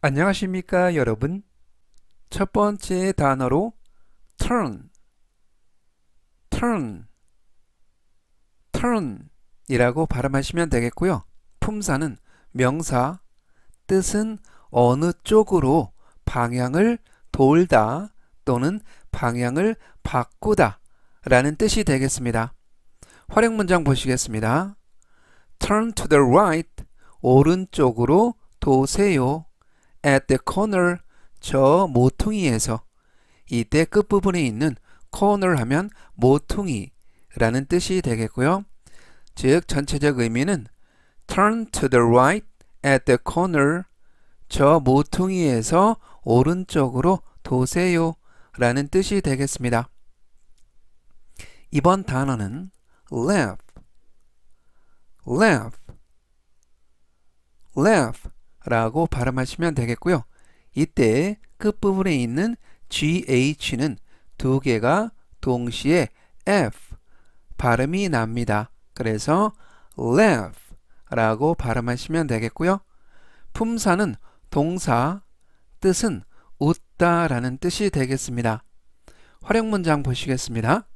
안녕하십니까 여러분. 첫 번째 단어로 turn turn turn 이라고 발음하시면 되겠고요. 품사는 명사 뜻은 어느 쪽으로 방향을 돌다 또는 방향을 바꾸다 라는 뜻이 되겠습니다. 활용 문장 보시겠습니다. turn to the right 오른쪽으로 도세요 at the corner 저 모퉁이에서 이때 끝부분에 있는 corner 하면 모퉁이라는 뜻이 되겠고요. 즉 전체적 의미는 turn to the right at the corner 저 모퉁이에서 오른쪽으로 도세요 라는 뜻이 되겠습니다. 이번 단어는 laugh laugh laugh 라고 발음하시면 되겠고요. 이때 끝부분에 있는 GH는 두 개가 동시에 F 발음이 납니다. 그래서 laugh 라고 발음하시면 되겠고요. 품사는 동사, 뜻은 웃다 라는 뜻이 되겠습니다. 활용 문장 보시겠습니다.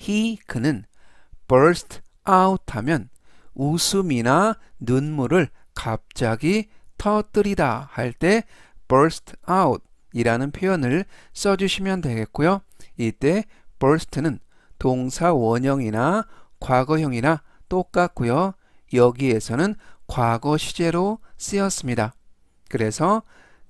He, 그는 burst out 하면 웃음이나 눈물을 갑자기 터뜨리다 할 때 burst out 이라는 표현을 써주시면 되겠고요. 이때 burst는 동사 원형이나 과거형이나 똑같고요. 여기에서는 과거 시제로 쓰였습니다. 그래서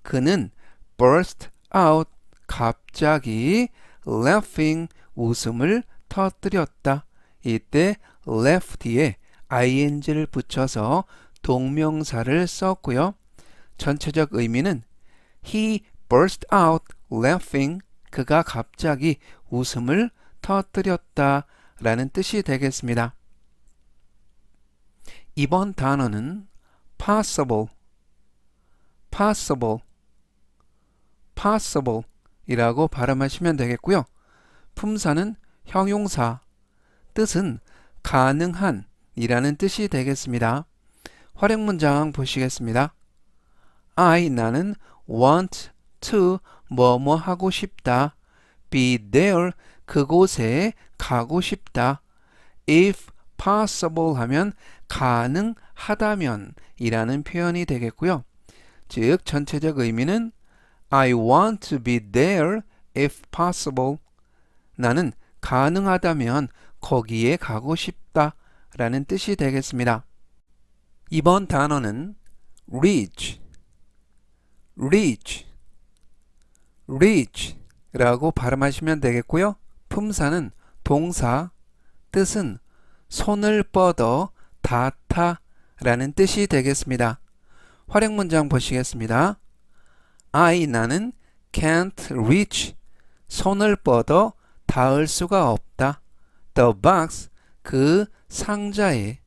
그는 burst out 갑자기 laughing 웃음을 터뜨렸다. 이때 laugh 뒤에 ing를 붙여서 동명사를 썼고요. 전체적 의미는 he burst out laughing 그가 갑자기 웃음을 터뜨렸다 라는 뜻이 되겠습니다. 이번 단어는 possible, possible, possible 이라고 발음하시면 되겠고요. 품사는 형용사, 뜻은 가능한 이라는 뜻이 되겠습니다. 활용 문장 보시겠습니다. I 나는 want to 뭐뭐 하고 싶다. be there 그곳에 가고 싶다. if possible 하면 가능하다면 이라는 표현이 되겠고요. 즉 전체적 의미는 I want to be there if possible. 나는 가능하다면 거기에 가고 싶다 라는 뜻이 되겠습니다. 이번 단어는 reach, reach, reach 라고 발음하시면 되겠고요. 품사는 동사, 뜻은 손을 뻗어 닿다 라는 뜻이 되겠습니다. 활용 문장 보시겠습니다. I 나는 can't reach 손을 뻗어 닿을 수가 없다. The box 그 상자에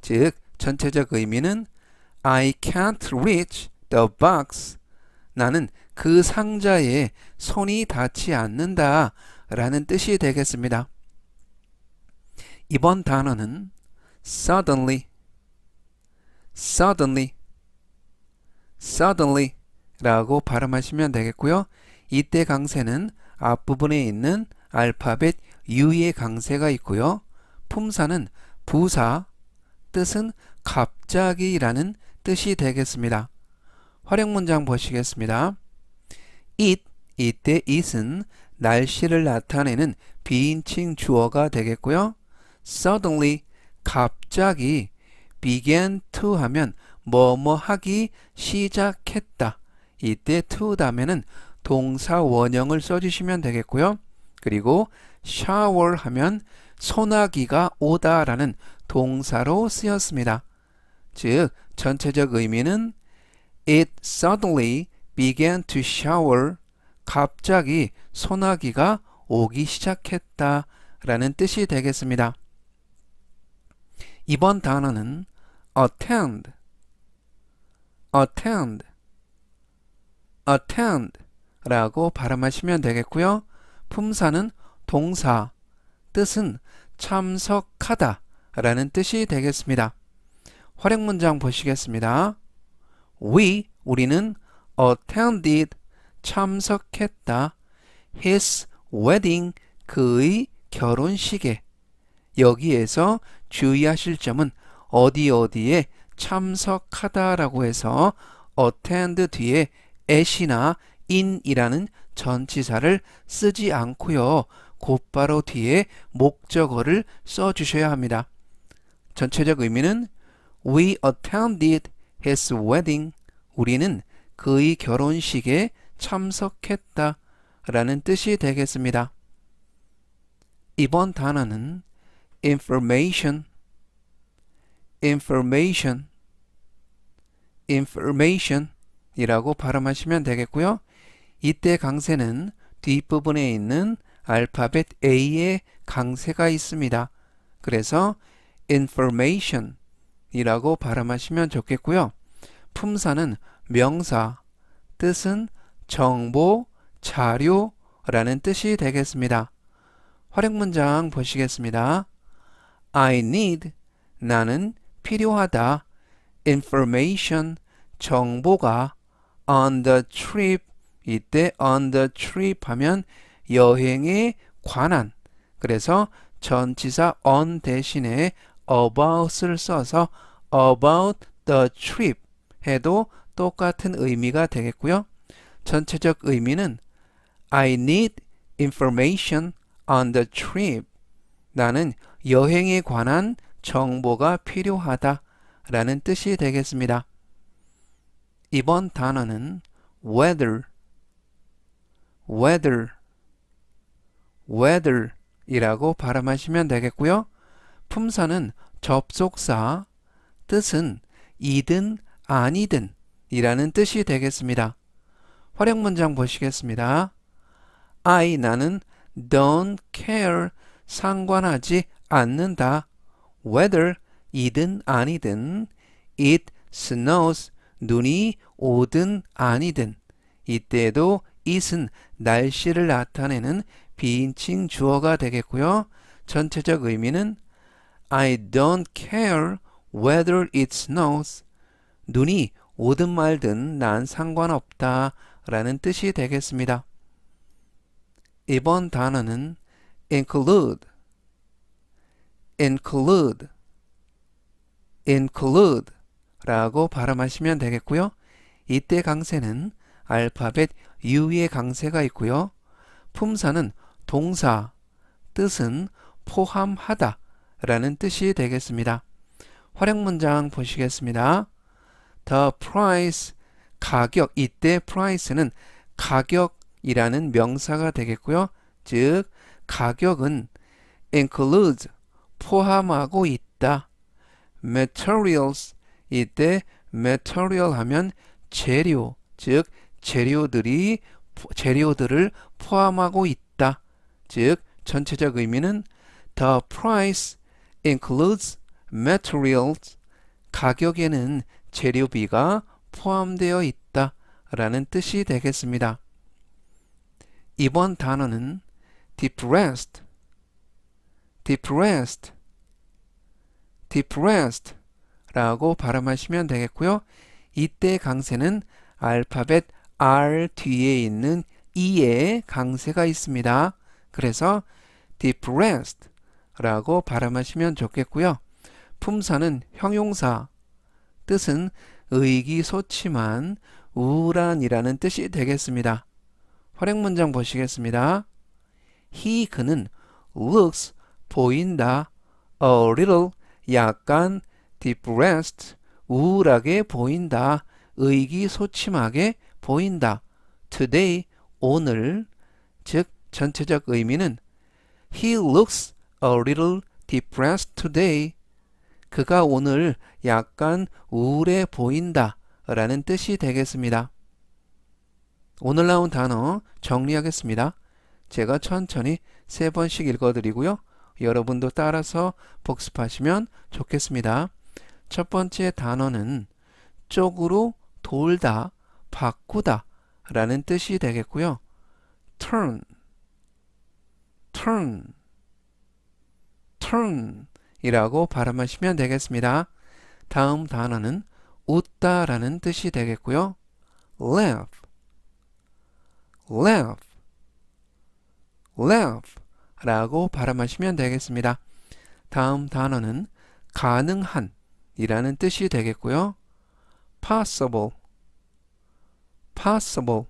즉 전체적 의미는 I can't reach the box 나는 그 상자에 손이 닿지 않는다 라는 뜻이 되겠습니다. 이번 단어는 suddenly, suddenly, suddenly 라고 발음하시면 되겠고요. 이때 강세는 앞부분에 있는 알파벳 U의 강세가 있고요. 품사는 부사, 뜻은 갑자기라는 뜻이 되겠습니다. 활용 문장 보시겠습니다. it, 이때 it은 날씨를 나타내는 비인칭 주어가 되겠고요. suddenly, 갑자기 began to 하면 뭐뭐 하기 시작했다. 이때 to 다음에는 동사 원형을 써주시면 되겠고요. 그리고 shower 하면 소나기가 오다라는 동사로 쓰였습니다. 즉 전체적 의미는 It suddenly began to shower. 갑자기 소나기가 오기 시작했다 라는 뜻이 되겠습니다. 이번 단어는 attend, attend, attend 라고 발음하시면 되겠고요. 품사는 동사, 뜻은 참석하다 라는 뜻이 되겠습니다. 활용 문장 보시겠습니다. We, 우리는 attended 참석했다. his wedding 그의 결혼식에 여기에서 주의하실 점은 어디 어디에 참석하다라고 해서 attend 뒤에 at이나 in이라는 전치사를 쓰지 않고요. 곧바로 뒤에 목적어를 써 주셔야 합니다. 전체적 의미는 We attended his wedding. 우리는 그의 결혼식에 참석했다. 라는 뜻이 되겠습니다. 이번 단어는 information, information, information 이라고 발음하시면 되겠고요. 이때 강세는 뒷부분에 있는 알파벳 A의 강세가 있습니다. 그래서 information 이라고 발음하시면 좋겠고요. 품사는 명사, 뜻은 정보, 자료 라는 뜻이 되겠습니다. 활용 문장 보시겠습니다. I need 나는 필요하다. information 정보가 on the trip 이때 on the trip 하면 여행에 관한 그래서 전치사 on 대신에 about을 써서 about the trip 해도 똑같은 의미가 되겠고요. 전체적 의미는 I need information on the trip. 나는 여행에 관한 정보가 필요하다 라는 뜻이 되겠습니다. 이번 단어는 weather, weather, weather 이라고 발음하시면 되겠고요. 품사는 접속사, 뜻은 이든 아니든 이라는 뜻이 되겠습니다. 활용 문장 보시겠습니다. I 나는 don't care 상관하지 않는다. whether 이든 아니든 it snows 눈이 오든 아니든 이때에도 it은 날씨를 나타내는 비인칭 주어가 되겠고요. 전체적 의미는 I don't care whether it snows 눈이 오든 말든 난 상관없다 라는 뜻이 되겠습니다. 이번 단어는 include, include, include 라고 발음하시면 되겠고요. 이때 강세는 알파벳 U의 강세가 있고요. 품사는 동사, 뜻은 포함하다 라는 뜻이 되겠습니다. 활용 문장 보시겠습니다. The price, 가격, 이때 price는 가격이라는 명사가 되겠고요. 즉, 가격은 includes, 포함하고 있다. materials, 이때 material 하면 재료, 즉 재료들이 재료들을 포함하고 있다. 즉 전체적 의미는 the price includes materials 가격에는 재료비가 포함되어 있다 라는 뜻이 되겠습니다. 이번 단어는 depressed, depressed, depressed 라고 발음하시면 되겠고요. 이때 강세는 알파벳 R 뒤에 있는 E의 강세가 있습니다. 그래서 depressed 라고 발음하시면 좋겠고요. 품사는 형용사, 뜻은 의기소침한, 우울한이라는 뜻이 되겠습니다. 활용 문장 보시겠습니다. He 그는 looks 보인다, a little 약간 depressed 우울하게 보인다, 의기소침하게 보인다. today 오늘 즉 전체적 의미는 He looks a little depressed today. 그가 오늘 약간 우울해 보인다 라는 뜻이 되겠습니다. 오늘 나온 단어 정리하겠습니다. 제가 천천히 세 번씩 읽어드리고요. 여러분도 따라서 복습하시면 좋겠습니다. 첫 번째 단어는 쪽으로 돌다, 바꾸다 라는 뜻이 되겠고요. turn, turn, turn 이라고 발음하시면 되겠습니다. 다음 단어는 웃다 라는 뜻이 되겠고요. laugh, laugh, laugh 라고 발음하시면 되겠습니다. 다음 단어는 가능한 이라는 뜻이 되겠고요. possible, possible,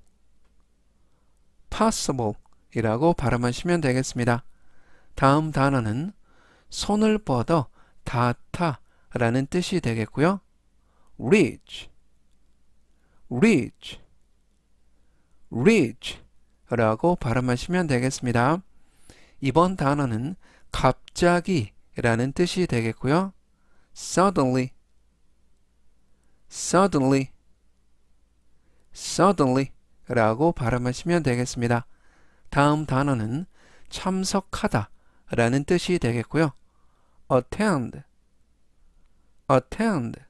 possible 이라고 발음하시면 되겠습니다. 다음 단어는 손을 뻗어 닿다 라는 뜻이 되겠고요. reach, reach, reach 라고 발음하시면 되겠습니다. 이번 단어는 갑자기 라는 뜻이 되겠고요. suddenly, suddenly, suddenly 라고 발음하시면 되겠습니다. 다음 단어는 참석하다 라는 뜻이 되겠고요. Attend, attend,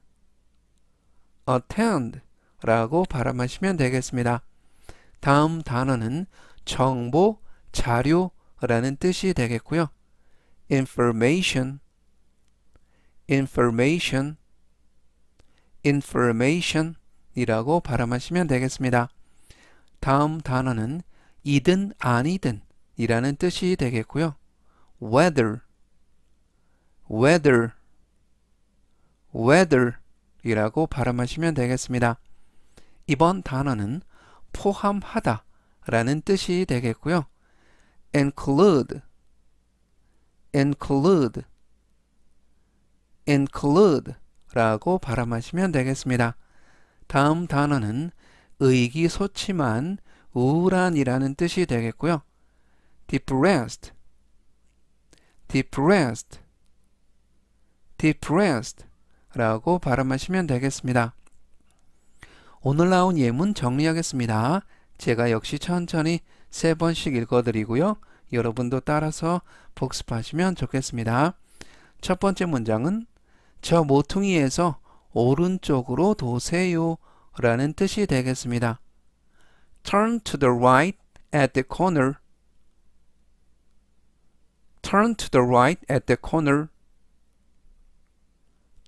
attend 라고 발음하시면 되겠습니다. 다음 단어는 정보, 자료 라는 뜻이 되겠고요. information, information, information 이라고 발음하시면 되겠습니다. 다음 단어는 이든 아니든 이라는 뜻이 되겠고요. weather, weather, weather 이라고 발음하시면 되겠습니다. 이번 단어는 포함하다 라는 뜻이 되겠고요. include, include, include 라고 발음하시면 되겠습니다. 다음 단어는 의기소침한 우울한이라는 뜻이 되겠고요. depressed, depressed, depressed 라고 발음하시면 되겠습니다. 오늘 나온 예문 정리하겠습니다. 제가 역시 천천히 세 번씩 읽어드리고요. 여러분도 따라서 복습하시면 좋겠습니다. 첫 번째 문장은 저 모퉁이에서 오른쪽으로 도세요 라는 뜻이 되겠습니다. Turn to the right at the corner. Turn to the right at the corner.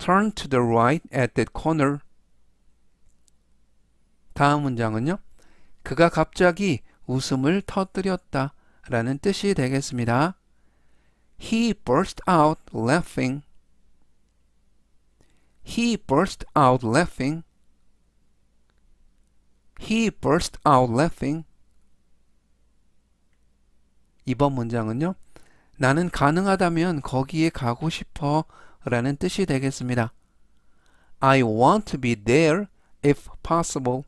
Turn to the right at the corner. 다음 문장은요. 그가 갑자기 웃음을 터뜨렸다 라는 뜻이 되겠습니다. He burst out laughing. He burst out laughing. He burst out laughing. 이번 문장은요. 나는 가능하다면 거기에 가고 싶어 라는 뜻이 되겠습니다. I want to be there if possible.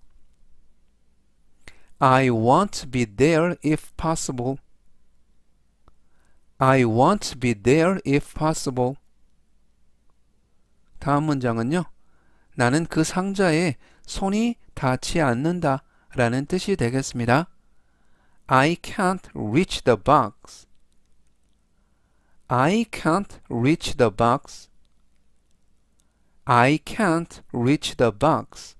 I want to be there if possible. I want to be there if possible. 다음 문장은요. 나는 그 상자에 손이 닿지 않는다 라는 뜻이 되겠습니다. I can't reach the box. I can't reach the box. I can't reach the box.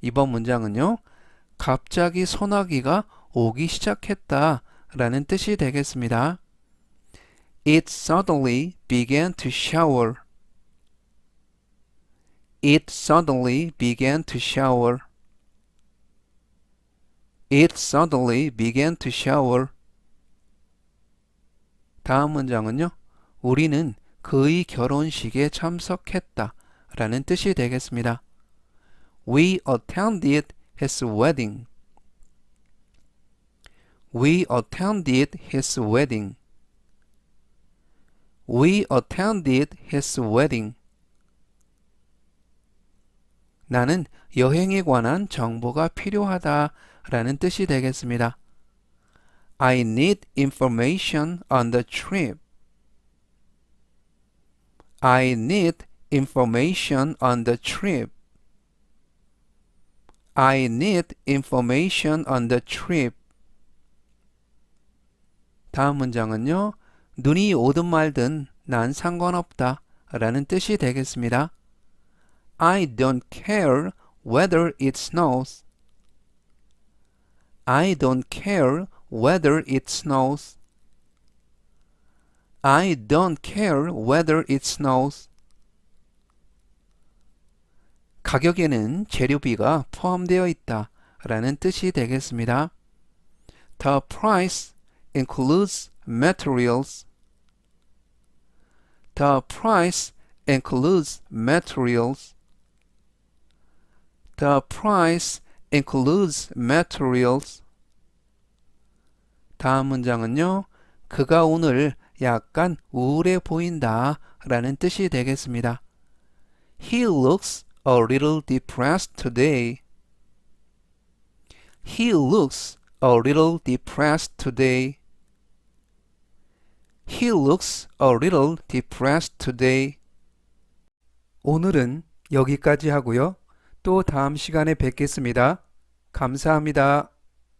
이번 문장은요. 갑자기 소나기가 오기 시작했다 라는 뜻이 되겠습니다. It suddenly began to shower. It suddenly began to shower. It suddenly began to shower. 다음 문장은요. 우리는 그의 결혼식에 참석했다 라는 뜻이 되겠습니다. We attended his wedding. We attended his wedding. We attended his wedding. 나는 여행에 관한 정보가 필요하다 라는 뜻이 되겠습니다. I need information on the trip. I need information on the trip. I need information on the trip. 다음 문장은요. 눈이 오든 말든 난 상관없다 라는 뜻이 되겠습니다. I don't care whether it snows. I don't care whether it snows. I don't care whether it snows. 가격에는 재료비가 포함되어 있다 라는 뜻이 되겠습니다. The price includes materials. The price includes materials. The price includes materials. 다음 문장은요. 그가 오늘 약간 우울해 보인다 라는 뜻이 되겠습니다. He looks a little depressed today. He looks a little depressed today. He looks a little depressed today. 오늘은 여기까지 하고요. 또 다음 시간에 뵙겠습니다. 감사합니다.